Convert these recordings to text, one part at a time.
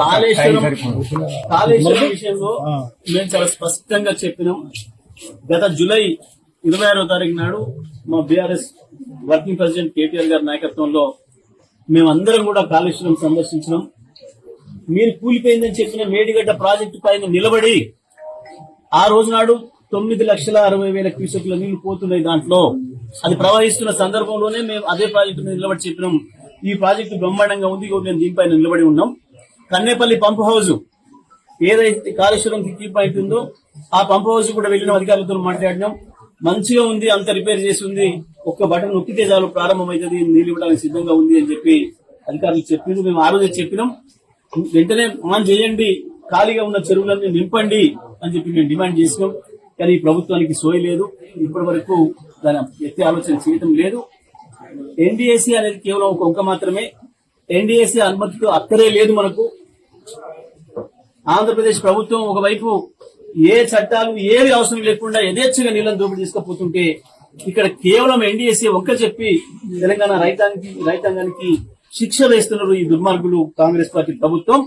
కాళేశ్వరం కాళేశ్వరం విషయంలో మేము చాలా స్పష్టంగా చెప్పినాం. గత జూలై ఇరవై ఆరో తారీఖు నాడు మా బీఆర్ఎస్ వర్కింగ్ ప్రెసిడెంట్ కేటీఆర్ గారి నాయకత్వంలో మేమందరం కూడా కాళేశ్వరం సందర్శించినాం. మీరు కూలిపోయిందని చెప్పిన మేడిగడ్డ ప్రాజెక్టు పైన నిలబడి ఆ రోజు నాడు తొమ్మిది లక్షల అరవై వేల క్యూసెక్ల నీళ్ళు పోతున్నాయి దాంట్లో. అది ప్రవహిస్తున్న సందర్భంలోనే మేము అదే ప్రాజెక్టు మీద నిలబడి చెప్పినాం. ఈ ప్రాజెక్టు బ్రహ్మాండంగా ఉంది మేము దీనిపైన నిలబడి ఉన్నాం. కన్నేపల్లి పంప్ హౌస్ ఏదైతే కాళేశ్వరం కిక్కి పాయింట్ ఉందో ఆ పంప్ హౌస్ కూడా వెళ్ళిన అధికారులతో మాట్లాడినాం. మంచిగా ఉంది అంత రిపేర్ చేసి ఉంది ఒక్క బటన్ నొక్కితే చాలు ప్రారంభమవుతుంది నీళ్ళు ఇవ్వడానికి సిద్ధంగా ఉంది అని చెప్పి అధికారులు చెప్పింది మేము ఆ రోజే చెప్పినాం. వెంటనే ఆన్ చేయండి ఖాళీగా ఉన్న చెరువులన్నీ నింపండి అని చెప్పి మేము డిమాండ్ చేసినాం. కానీ ప్రభుత్వానికి సోయ లేదు. ఇప్పటి వరకు దాని ఎత్తి ఆలోచన చేయటం లేదు. ఎన్డీఏసీ అనేది కేవలం ఒక ఒక్క మాత్రమే. ఎన్డీఏసీ అనుమతితో అక్కరే లేదు మనకు. ఆంధ్రప్రదేశ్ ప్రభుత్వం ఒకవైపు ఏ చట్టాలు ఏవి అవసరం లేకుండా యథేచ్ఛగా నీళ్ళని దోపిడీ తీసుకుపోతుంటే ఇక్కడ కేవలం ఎన్డీఎస్ఏ ఒక్క చెప్పి తెలంగాణ రైతాంగి రైతాంగానికి శిక్ష వేస్తున్నారు ఈ దుర్మార్గులు కాంగ్రెస్ పార్టీ ప్రభుత్వం.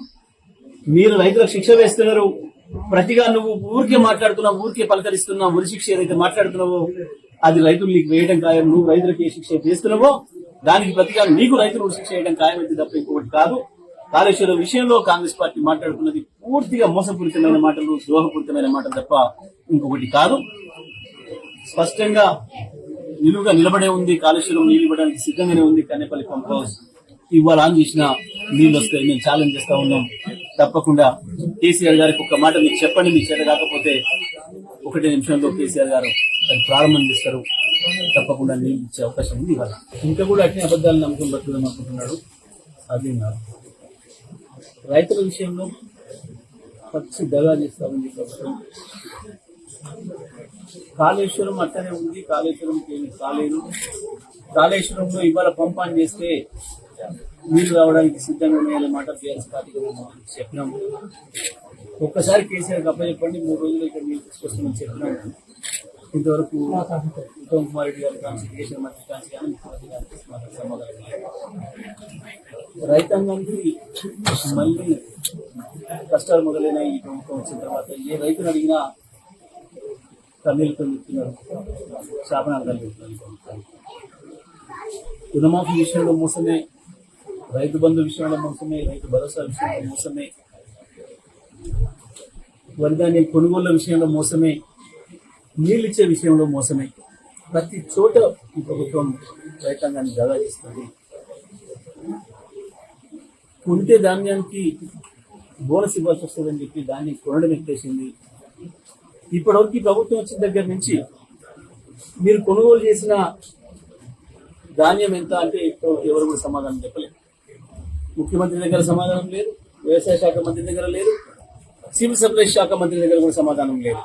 మీరు రైతులకు శిక్ష వేస్తున్నారు. ప్రతిగా నువ్వు ఊరికే మాట్లాడుతున్నావు ఊరికే పలకరిస్తున్నావు ఉరి శిక్ష ఏదైతే మాట్లాడుతున్నావో అది రైతులు నీకు వేయడం ఖాయం. నువ్వు రైతులకు ఏ శిక్ష వేస్తున్నావో దానికి ప్రతిగా నీకు రైతులు ఉరి శిక్ష వేయడం తప్ప ఇంకొకటి కాదు. కాళేశ్వరం విషయంలో కాంగ్రెస్ పార్టీ మాట్లాడుతున్నది పూర్తిగా మోసపూరితమైన మాటలు ద్రోహపూరితమైన మాటలు తప్ప ఇంకొకటి కాదు. స్పష్టంగా నిలువుగా నిలబడే ఉంది కాళేశ్వరం నీళ్ళు ఇవ్వడానికి సిద్ధంగానే ఉంది కన్నెపల్లి పంప్ హౌస్. ఇవాళ ఆన్ చేసిన నీళ్ళు వస్తాయి మేము ఛాలెంజ్ చేస్తా ఉన్నాం. తప్పకుండా కేసీఆర్ గారికి ఒక మాట మీకు చెప్పండి మీ చేత కాకపోతే ఒకటి నిమిషంలో కేసీఆర్ గారు దాన్ని ప్రారంభం చేస్తారు. తప్పకుండా నీళ్ళు ఇచ్చే అవకాశం ఉంది ఇవాళ. ఇంకా కూడా అట్నే అబద్ధాలు నమ్మకం బతుకుదాం అనుకుంటున్నాడు అది నాకు రైతుల విషయంలో పచ్చి దగా చేస్తామని ప్రభుత్వం కాళేశ్వరం అట్టనే ఉంది కాళేశ్వరం ఏమి కాలేదు. కాళేశ్వరంలో ఇవాళ పంపాన్ చేస్తే నీళ్ళు రావడానికి సిద్ధంగా ఉన్నాయనే మాట బీఆర్ఎస్ పార్టీకి చెప్పినాము ఒక్కసారి కేసీఆర్ అప్పచెప్పండి మూడు రోజులు ఇక్కడ నీళ్ళు తీసుకొస్తామని చెప్పినాము ఇంతవరకు ఉత్తమ్ కుమార్ రెడ్డి గారు కానీ కేసీఆర్ మంత్రి కానీ కానీ ముఖ్యమంత్రి లేదు. రైతాంగానికి మళ్ళీ కష్టాలు మొదలైన ఈ ప్రభుత్వం వచ్చిన తర్వాత ఏ రైతును అడిగినా కన్నీళ్ళతో చెప్తున్నారు శాపనాలు కలిగిస్తున్నారు. రుణమాఫీ విషయంలో మోసమే రైతు బంధు విషయంలో మోసమే రైతు భరోసా విషయంలో మోసమే వరిధాన్యం కొనుగోళ్ళ విషయంలో మోసమే నీళ్ళిచ్చే విషయంలో మోసమే. ప్రతి చోట ఈ ప్రభుత్వం రైతాంగాన్ని దగా చేస్తుంది. కొంటే ధాన్యానికి బోనస్ ఇవ్వాల్సి వస్తుందని చెప్పి దాన్ని కొనడం ఎక్కేసింది ఇప్పటివరకు ఈ ప్రభుత్వం వచ్చిన దగ్గర నుంచి మీరు కొనుగోలు చేసిన ధాన్యం ఎంత అంటే ఇప్పుడు ఎవరు కూడా సమాధానం చెప్పలేదు ముఖ్యమంత్రి దగ్గర సమాధానం లేదు వ్యవసాయ శాఖ మంత్రి దగ్గర లేదు సివిల్ సప్లైస్ శాఖ మంత్రి దగ్గర కూడా సమాధానం లేదు.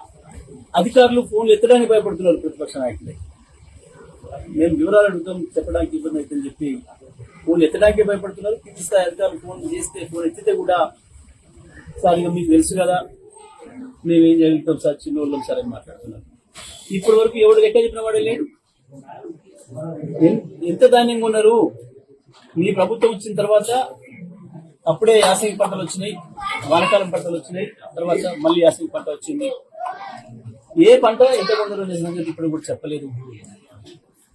అధికారులు ఫోన్లు ఎత్తడానికి భయపడుతున్నారు ప్రతిపక్ష నాయకులే. మేము వివరాలు అడుగుతాం చెప్పడానికి ఇబ్బంది అవుతుందని చెప్పి ఫోన్లు ఎత్తడానికి భయపడుతున్నారు. కింది స్థాయి అధికారులు ఫోన్ చేస్తే ఫోన్ ఎత్తితే కూడా సార్ ఇక మీకు తెలుసు కదా. మేమేం చేయగలుగుతాం సార్? చిన్న వాళ్ళం సార్ అని మాట్లాడుతున్నారు. ఇప్పటి వరకు ఎవడు లెక్క చెప్పిన వాడే లేడు. ఎంత ధాన్యం కొన్నారు మీ ప్రభుత్వం వచ్చిన తర్వాత అప్పుడే యాసంగి పంటలు వచ్చినాయి వానకాలం పంటలు వచ్చినాయి తర్వాత మళ్ళీ యాసంగి పంట వచ్చింది. ఏ పంట ఎంత కొందరు అనే ఇప్పుడు కూడా చెప్పలేదు.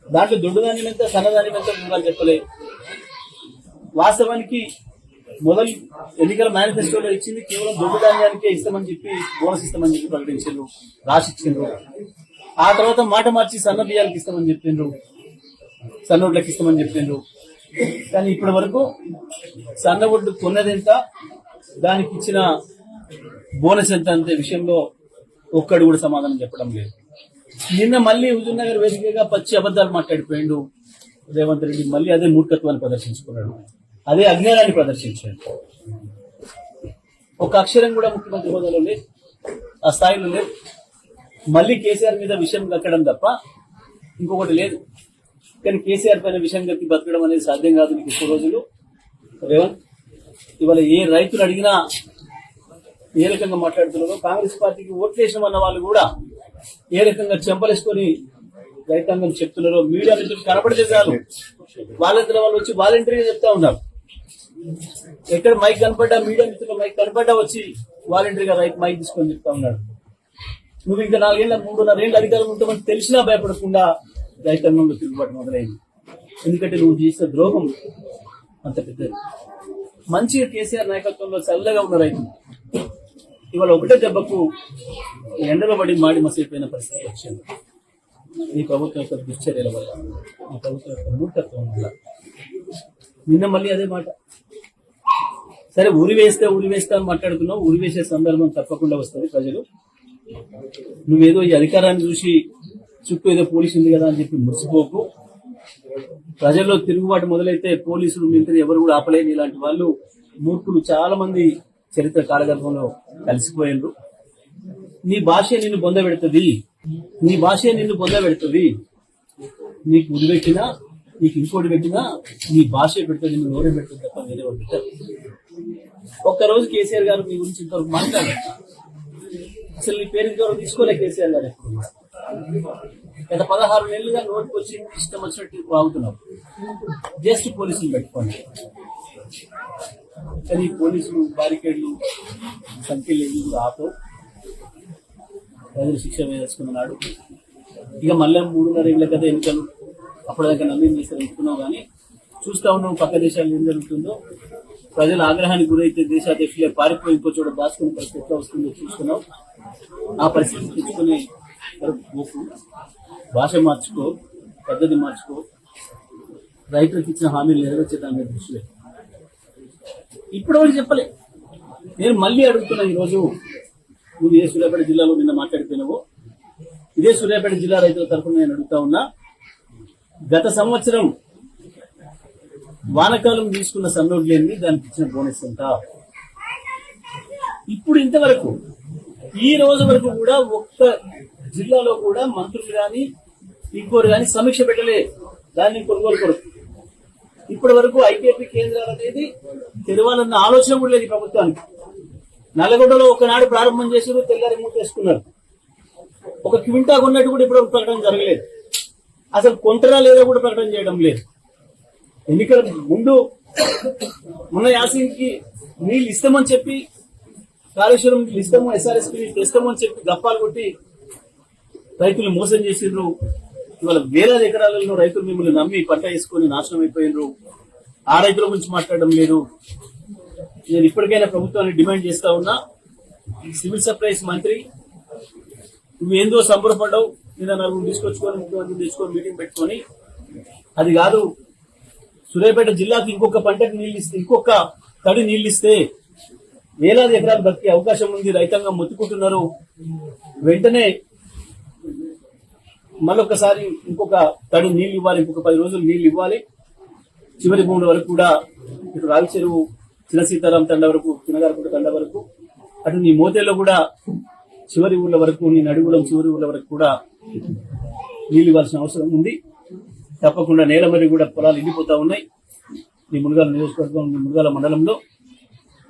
దాంట్లో దొడ్డు ధాన్యం ఎంత సన్న ఎంత వివరాలు చెప్పలేదు. వాస్తవానికి మొదలు ఎన్నికల మేనిఫెస్టోలో ఇచ్చింది కేవలం దొడ్డు ధాన్యానికే ఇస్తామని చెప్పి బోనస్ ఇస్తామని చెప్పి ప్రకటించారు రాసిచ్చిండ్రు. ఆ తర్వాత మాట మార్చి సన్న బియ్యాలకు ఇస్తామని చెప్పిండ్రు సన్నోడ్లకు ఇస్తామని చెప్పిండ్రు. కానీ ఇప్పటి వరకు సన్న ఒడ్లు కొన్నది ఎంత దానికి ఇచ్చిన బోనస్ ఎంత అంతే విషయంలో ఒక్కడు కూడా సమాధానం చెప్పడం లేదు. నిన్న మళ్ళీ హుజూర్ నగర్ వేదికగా పచ్చి అబద్ధాలు మాట్లాడిపోయిండు రేవంత్ రెడ్డి. మళ్ళీ అదే మూర్ఖత్వాన్ని ప్రదర్శించుకున్నాడు. అదే అజ్ఞానాన్ని ప్రదర్శించాడు. ఒక అక్షరం కూడా ముఖ్యమంత్రి హోదాలో లేదు. ఆ స్థాయిలో లేదు. మళ్ళీ కేసీఆర్ మీద విషయం కక్కడం తప్ప ఇంకొకటి లేదు. కానీ కేసీఆర్ పైన విషయం కక్కి బతకడం అనేది సాధ్యం కాదు. నీకు ఎక్కువ రోజులు రేవంత్ ఇవాళ ఏ రైతులు అడిగినా ఏ రకంగా మాట్లాడుతున్నారో కాంగ్రెస్ పార్టీకి ఓట్లేసిన అన్న వాళ్ళు కూడా ఏ రకంగా చెంపలేసుకొని రైతాంగం చెప్తున్నారో మీడియా మిత్రులు కనపడితే చాలు. వాళ్ళంతా వాళ్ళు వచ్చి వాలంటరీగా చెప్తా ఉన్నారు. ఎక్కడ మైక్ కనపడ్డా మీడియా మిత్రులు మైక్ కనపడ్డా వచ్చి వాలంటరీగా రైతు మైక్ తీసుకొని చెప్తా ఉన్నాడు. నువ్వు ఇంకా నాలుగేళ్ళ మూడున్నర ఏళ్ళు అధికారం ఉంటామని తెలిసినా భయపడకుండా రైతాంగంలో తిరుగుబాటు మొదలైంది. ఎందుకంటే నువ్వు చేసిన ద్రోహం అంత పెద్దది. మంచిగా కేసీఆర్ నాయకత్వంలో చల్లగా ఉన్న రైతులు ఇవాళ ఒకటే దెబ్బకు ఎండలో పడి మాడి మసైపోయిన పరిస్థితి వచ్చింది. ఈ ప్రభుత్వం యొక్క దుశ్చర్యల వల్ల ఈ ప్రభుత్వం యొక్క మూర్ఖత్వం వల్ల. నిన్న మళ్ళీ అదే మాట. సరే ఉరి వేస్తే ఉరి వేస్తా అని మాట్లాడుతున్నావు ఉరి వేసే సందర్భం తప్పకుండా వస్తుంది ప్రజలు. నువ్వేదో ఈ అధికారాన్ని చూసి చుట్టూ ఏదో పోలీసు ఉంది కదా అని చెప్పి మురిసిపోకు. ప్రజల్లో తిరుగుబాటు మొదలైతే పోలీసులు మింత్రి ఎవరు కూడా ఆపలేని ఇలాంటి వాళ్ళు మూర్ఖులు చాలా మంది చరిత్ర కాలగర్భంలో కలిసిపోయిండ్రు నీ భాషే నిన్ను పొందబెడుతుంది. నీ భాషే నిన్ను పొందబెడుతుంది. నీకు ఉరి పెట్టినా నీకు ఇంకోటి పెట్టినా నీ భాషే పెడుతుంది నిన్ను నోరే పెడుతుంది తప్ప వేరే వాళ్ళు ఒక్కరోజు కేసీఆర్ గారు మీ గురించి ఇంతవరకు మాట్లాడారు అసలు నీ పేరు ఇంతవరకు తీసుకోలే కేసీఆర్ గారు ఎప్పుడు గత పదహారు నెలలుగా నోటికి వచ్చి ఇష్టం వచ్చినట్టు వాగుతున్నావు. జస్ట్ పోలీసులు పెట్టుకోండి. కానీ పోలీసులు బారికేడ్లు సంఖ్యలు ఏవి ఆపో. ప్రజలు శిక్ష వేసుకున్నాడు ఇక మళ్ళీ మూడున్నర ఏళ్ళ కదా ఎన్నికలు. అప్పటిదాకా నన్ను ఏం చేస్తారు అనుకున్నావు కానీ చూస్తా ఉన్నాం పక్క దేశాల్లో ఏం జరుగుతుందో. ప్రజల ఆగ్రహానికి గురైతే దేశాధ్యక్షులే పారిపోయి ఇంకో చోట దాచుకునే పరిస్థితి ఎట్లా వస్తుందో చూస్తున్నాం. ఆ పరిస్థితి తెచ్చుకునే పోకు. భాష మార్చుకో పద్ధతి మార్చుకో. రైతులకు ఇచ్చిన హామీలు నెరవేర్చే దాని మీద దృష్టి ఇప్పుడు వాళ్ళు చెప్పలే? నేను మళ్ళీ అడుగుతున్నా ఈరోజు నువ్వు ఇదే సూర్యాపేట జిల్లాలో నిన్న మాట్లాడిపోయినావో ఇదే సూర్యాపేట జిల్లా రైతుల తరఫున నేను అడుగుతా ఉన్నా గత సంవత్సరం వానకాలం తీసుకున్న సన్నోడ్లు లేని దానికి ఇచ్చిన బోనస్ ఎంత? ఇప్పుడు ఇంతవరకు ఈ రోజు వరకు కూడా ఒక్క జిల్లాలో కూడా మంత్రులు గాని ఇంకోరు కానీ సమీక్ష పెట్టలే. దాన్ని కొనుగోలు కొరకు. ఇప్పటి వరకు ఐకేపీ కేంద్రాలు అనేది తెరవాలన్న ఆలోచన కూడా లేదు ప్రభుత్వానికి. నల్లగొండలో ఒకనాడు ప్రారంభం చేశారు తెల్లారి చేసుకున్నారు ఒక క్వింటా కొన్నట్టు కూడా ఇప్పుడు ప్రకటన జరగలేదు. అసలు కొంటరా లేదా కూడా ప్రకటన చేయడం లేదు. ఎన్నికల ముందు మొన్న యాసింగ్కి నీళ్ళు ఇస్తామని చెప్పి కాళేశ్వరం ఇస్తాము ఎస్ఆర్ఎస్పీ ఇస్తామని అని చెప్పి గప్పాలు కొట్టి రైతులు మోసం చేసిండ్రు. ఇవాళ వేలాది ఎకరాలలో రైతులు మిమ్మల్ని నమ్మి పంట వేసుకొని నాశనం అయిపోయినరు. ఆ రైతుల గురించి మాట్లాడడం లేదు. నేను ఇప్పటికైనా ప్రభుత్వాన్ని డిమాండ్ చేస్తా ఉన్నా. సివిల్ సప్లైస్ మంత్రి నువ్వు ఏందో సంబరపడ్డావు. నిన్న నలుగురు తీసుకొచ్చుకొని ముఖ్యమంత్రి తీసుకొని మీటింగ్ పెట్టుకొని. అది కాదు. సూర్యాపేట జిల్లాకు ఇంకొక పంటకు నీళ్ళు ఇస్తే ఇంకొక తడి నీళ్ళు ఇస్తే వేలాది ఎకరాలు బతికే అవకాశం ఉంది. రైతాంగం మొత్తుకుంటున్నారు. వెంటనే మరొకసారి ఇంకొక తడి నీళ్ళు ఇవ్వాలి ఇంకొక పది రోజులు నీళ్ళు ఇవ్వాలి. చివరి భూముల వరకు కూడా ఇటు రావి చెరువు చిన్న సీతారాం తండ వరకు చిన్నగారపుట తండ వరకు అటు నీ మోతేలో కూడా చివరి ఊర్ల వరకు నీ నడుగులం చివరి ఊర్ల వరకు కూడా నీళ్ళు ఇవ్వాల్సిన అవసరం ఉంది. తప్పకుండా నేల మరి కూడా పొలాలు ఎండిపోతా ఉన్నాయి. నీ మునగాల నియోజకవర్గం నీ మునగాల మండలంలో.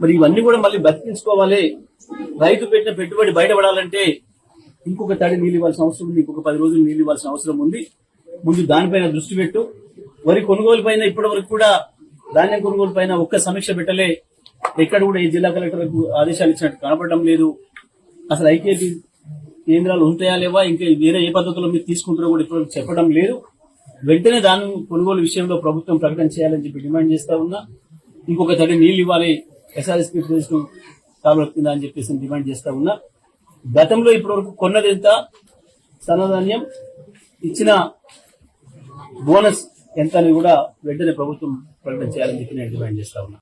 మరి ఇవన్నీ కూడా మళ్ళీ బతికించుకోవాలి. రైతు పెట్టిన పెట్టుబడి బయటపడాలంటే ఇంకొక తడి నీళ్ళు ఇవ్వాల్సిన అవసరం ఉంది ఇంకొక పది రోజులు నీళ్ళు ఇవ్వాల్సిన అవసరం ఉంది. ముందు దానిపైన దృష్టి పెట్టు. వరి కొనుగోలు పైన ఇప్పటి వరకు కూడా ధాన్యం కొనుగోలు పైన ఒక్క సమీక్ష పెట్టలే. ఎక్కడ కూడా ఈ జిల్లా కలెక్టర్కు ఆదేశాలు ఇచ్చినట్టు కనపడడం లేదు. అసలు ఐకేపీ కేంద్రాలు ఉంటాయా లేవా? ఇంకా వేరే ఏ పద్ధతిలో మీరు తీసుకుంటారో కూడా ఇప్పుడు చెప్పడం లేదు. వెంటనే దాని కొనుగోలు విషయంలో ప్రభుత్వం ప్రకటన చేయాలని చెప్పి డిమాండ్ చేస్తా ఉన్నా. ఇంకొక తడి నీళ్ళు ఇవ్వాలి. ఎస్ఆర్ఎస్పీ ప్రదేశం కాబడుతుందా అని చెప్పేసి డిమాండ్ చేస్తా ఉన్నా. గతంలో ఇప్పటి వరకు కొన్నది ఎంత? సన్నధాన్యం ఇచ్చిన బోనస్ ఎంత అని కూడా వెంటనే ప్రభుత్వం ప్రకటన చేయాలని చెప్పి నేను డిమాండ్ చేస్తా ఉన్నా.